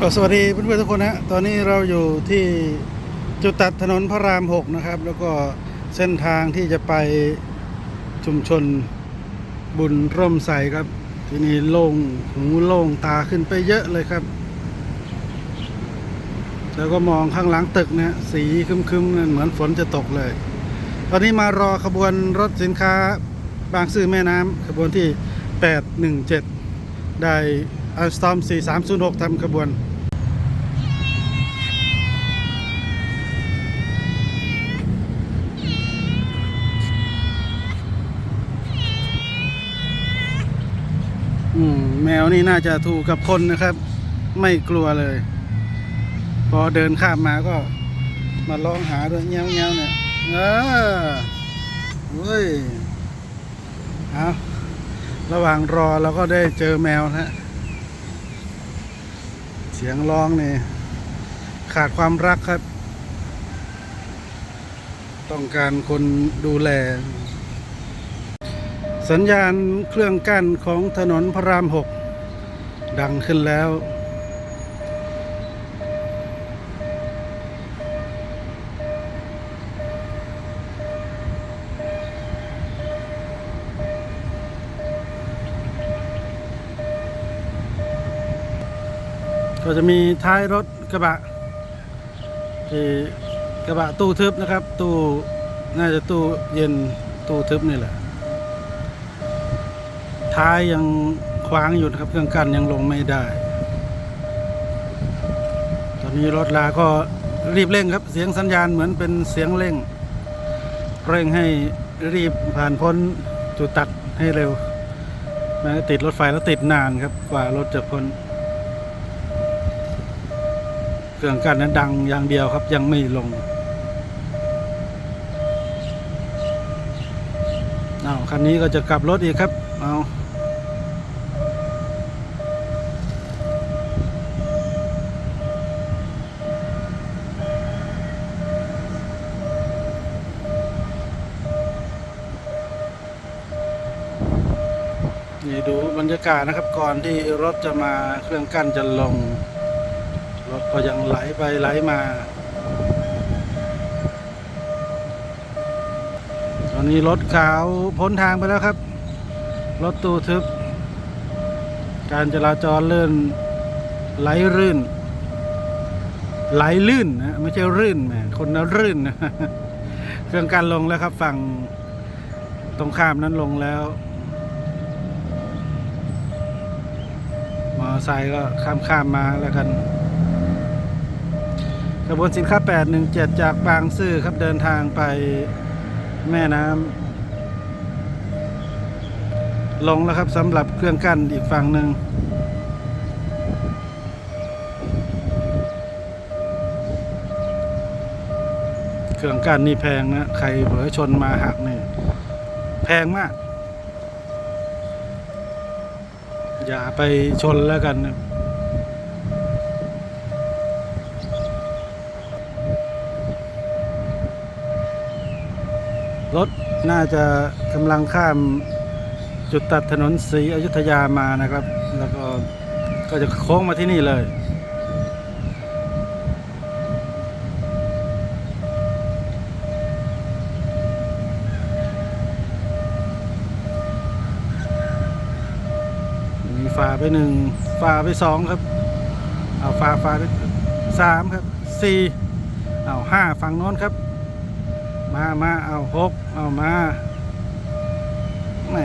ก็สวัสดีเพื่อนๆทุกคนนะตอนนี้เราอยู่ที่จุดตัดถนนพระราม 6 นะครับ แล้วก็เส้นทางที่จะไปชุมชนบุญร่มใสครับ ที่นี่โล่งหูโล่งตาขึ้นไปเยอะเลยครับ แล้วก็มองข้างหลังตึกเนะสีคึมๆนั่เหมือนฝนจะตกเลย ตอนนี้มารอขบวนรถสินค้าบางซื่อแม่น้ำขบวนที่ 817 ได้ อัลสตอม4306ทำขบวนแมวนี่น่าจะถูกกับคนนะครับ ไม่กลัวเลย พอเดินข้ามมาก็มาร้องหาด้วยเงี้ยวเงี้ยวเนี่ยเออเว้ยเอาระหว่างรอเราก็ได้เจอแมวนะฮะ เสียงร้องนี่ขาดความรักครับ ต้องการคนดูแล สัญญาณเครื่องกั้นของถนนพระรามหกดังขึ้นแล้ว ก็จะมีท้ายรถกระบะที่กระบะตู้ทึบนะครับ ตู้น่าจะตู้เย็นตู้ทึบนี่แหละ ท้ายยังขวางอยู่นะครับ เครื่องกั้นยังลงไม่ได้ ตอนนี้รถลาก็รีบเร่งครับ เสียงสัญญาณเหมือนเป็นเสียงเร่ง เร่งให้รีบผ่านพ้นจุดตัดให้เร็วไมันติดรถไฟแล้วติดนานครับกว่ารถจะพ้น เครื่องกั้นนั้นดังอย่างเดียวครับยังไม่ลงเอาคันนี้ก็จะกลับรถอีกครับเอานี่ดูบรรยากาศนะครับก่อนที่รถจะมาเครื่องกั้นจะลง ก็ยังไหลไปไหลมา ตอนนี้รถขาวพ้นทางไปแล้วครับ รถตู้ทึบ การจราจรเลื่อนไหลรื่น ไหลลื่นนะไม่ใช่รื่นแหมคนนะรื่นนะเครื่องการลงแล้วครับฝั่งตรงข้ามนั้นลงแล้วมอไซค์ก็ข้ามข้ามมาแล้วกัน ขบวนสินค้า 817 จากบางซื่อครับเดินทางไปแม่น้ำลงแล้วครับสำหรับเครื่องกั้นอีกฝั่งหนึ่งเครื่องกั้นนี่แพงนะใครเผลอชนมาหักนี่แพงมาก อย่าไปชนแล้วกันนะ รถน่าจะกำลังข้ามจุดตัดถนนศรีอยุธยามานะครับ แล้วก็ก็จะโค้งมาที่นี่เลยมีฝ่าไปหนึ่งฝ่าไปสองครับ เอาฝ่าฝ่าไปสามครับสี่เอาห้าฝั่งโน้นครับ มามาเอาหกเอามาแหม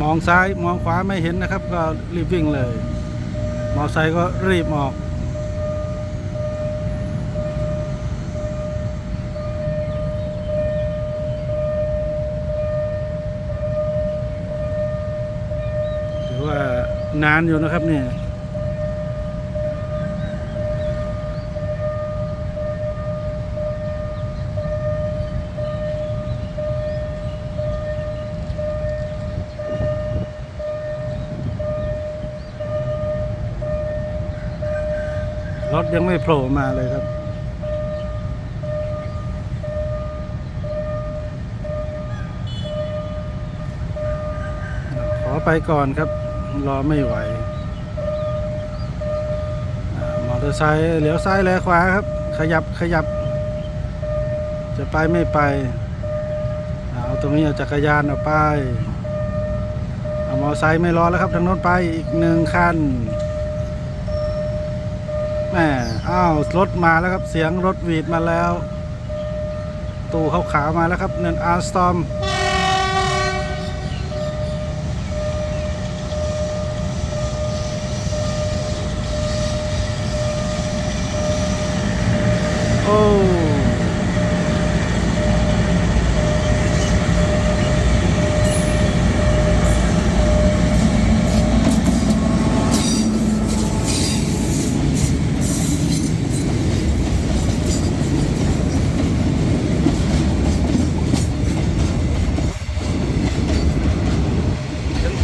มองซ้ายมองขวาไม่เห็นนะครับ ก็รีบวิ่งเลย มอไซค์ก็รีบออก ถือว่านานอยู่นะครับเนี่ย รถยังไม่โผล่มาเลยครับรไปก่อนครับ รอไม่ไหวอามอเตอร์ไซค์เหลียวซ้ายแลขวาครับ ขยับขยับ จะไปไม่ไป เอาตรงนี้เอาจักรยานเอาไปเอามอเตอร์ไซค์ไม่รอแล้วครับทางโน้นไปอีกหนึ่งคัน แม่อ้าวรถมาแล้วครับ เสียงรถวีดมาแล้ว ตู้เขาขาวๆมาแล้วครับเนินอาร์สตอม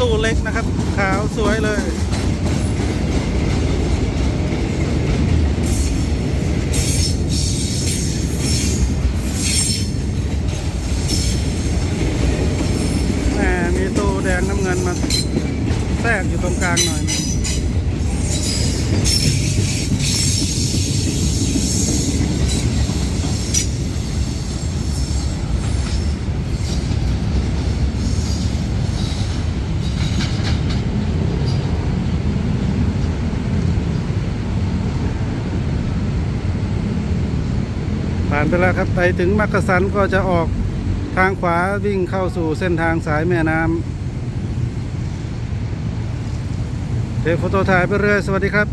ตู้เล็กนะครับ ขาวสวยเลย แหมมีตู้แดงน้ำเงินมา แทรกอยู่ตรงกลางหน่อย ผ่านไปแล้วครับไปถึงมักกะสันก็จะออกทางขวาวิ่งเข้าสู่เส้นทางสายแม่น้ำเทปโฟโตถ่ายไปเรื่อยสวัสดีครับ